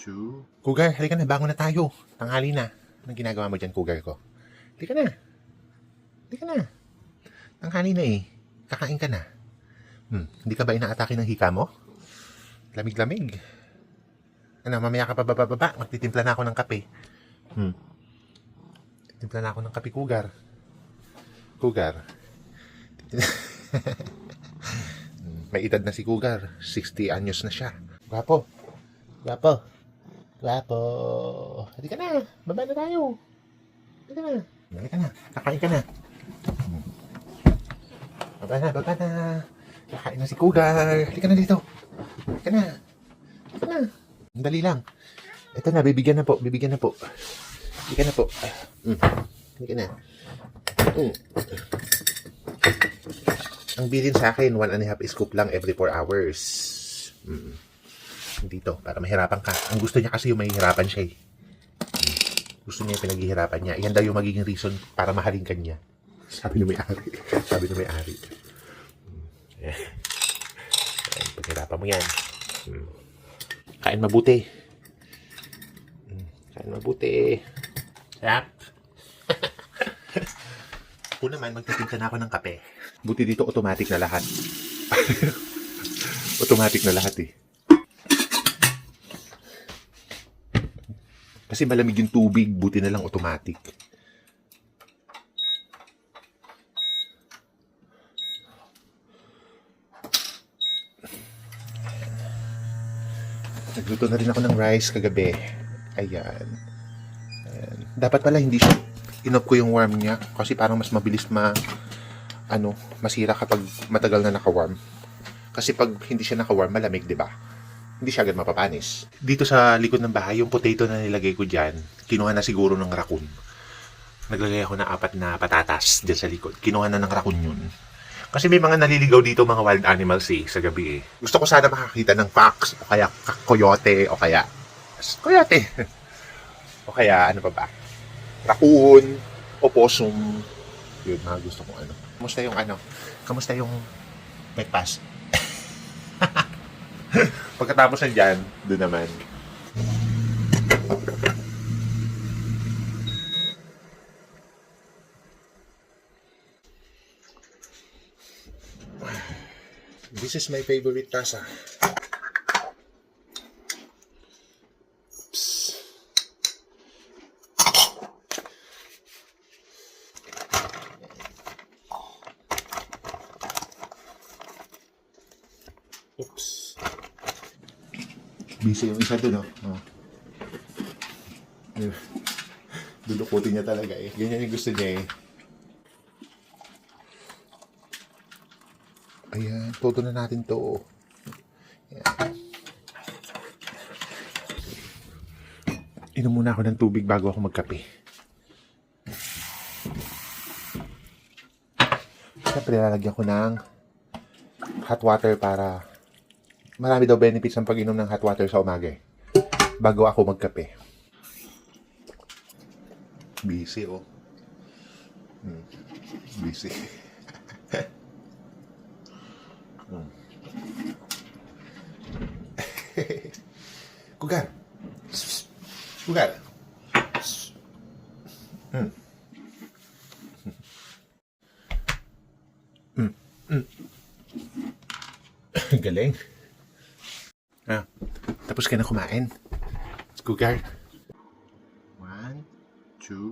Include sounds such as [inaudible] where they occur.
two. Cougar, halika na. Bangon na tayo. Tanghali na. Anong ginagawa mo dyan, Cougar ko? Halika na. Halika na. Tanghali na eh. Kakain ka na. Hmm, hindi ka ba inaatake ng hika mo? Lamig-lamig. Ano, mamaya ka pa bababa. Magtitimpla na ako ng kape. Hmm. Timpla na ako ng kape, Cougar. Cougar. [laughs] Hmm, May edad na si Cougar. 60 anyos na siya. Gwapo. Gwapo. Gwapo. Halika na. Baba na tayo. Halika na. Halika na. Kakain ka na. Baba na, baba na. Kakain na si Cougar. Halika na dito. Halika na. Halika na. Ang Dali lang. Ito na, bibigyan na po. Bibigyan na po. Halika na po. Mm. Halika na. Mm. Ang bilin sa akin, one and a half scoop lang every 4 hours. Mm. Dito, para mahirapan ka. Ang gusto niya kasi yung mahihirapan siya eh. Gusto niya yung pinaghihirapan niya. Yan daw yung magiging reason para mahalin ka niya. Sabi ni may-ari. [laughs] Sabi ni may-ari. Mm. Eh. Ayan, paghirapan mo yan. Mm. Kain mabuti. Mm. Kain mabuti. Yap. [laughs] Ako naman, magtitimpla na ako ng kape. Buti dito automatic na lahat. [laughs] automatic na lahat eh. Kasi malamig yung tubig, buti na lang automatic. Nagluto na rin ako ng rice kagabi. Ayan. Ayan. Dapat pala hindi siya inop ko yung warm niya kasi parang mas mabilis ma ano, masira kapag matagal na naka-warm. Kasi pag hindi siya naka-warm, malamig, 'di ba? Hindi siya agad mapapanis. Dito sa likod ng bahay, yung potato na nilagay ko diyan, kinuha na siguro ng raccoon. Naglagay ako ng apat na patatas diyan sa likod. Kinuha na ng raccoon yun. Kasi may mga naliligaw dito mga wild animals eh, sa gabi eh. Gusto ko sana makakita ng fox, o kaya ka- coyote, o kaya... Coyote! [laughs] o kaya ano pa ba? Raccoon, opossum. Yun, mga gusto kong ano. Kamusta yung ano? Kamusta yung breakfast? Pagkatapos na dyan, doon naman. This is my favorite tasa. Oops. Busy yung isa dun, oh. oh. Ayun. Lulukutin niya talaga eh. Ganyan yung gusto niya eh. Ayan, todo na natin to. Ayan. Inom muna ako ng tubig bago ako magkape. Siyempre, lalagyan ko ng hot water para marami daw benefits ang pag-inom ng hot water sa umaga eh. Bago ako magkape. Busy oh. Hmm. Busy. [laughs] Hmm. [laughs] Kugar. Kugar. Hmm. Hmm. Hmm. [laughs] Galing. Ah, tapos ka na kumain. Kugar. One, two,